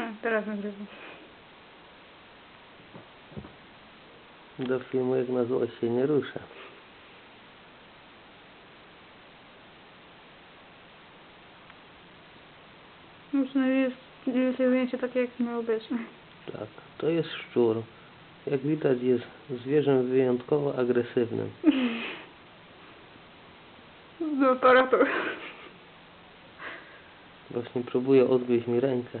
Hmm, teraz nagrywam. Do filmu jak na złość się nie rusza. No przynajmniej jest ujęcie takie, jak miało być. Tak, to jest szczur. Jak widać jest zwierzę wyjątkowo agresywnym. Do aparatu. Właśnie próbuje odgryźć mi rękę.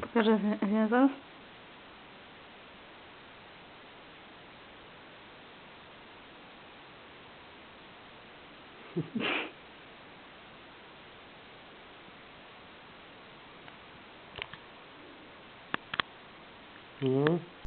Pokażę wi- więzał. No,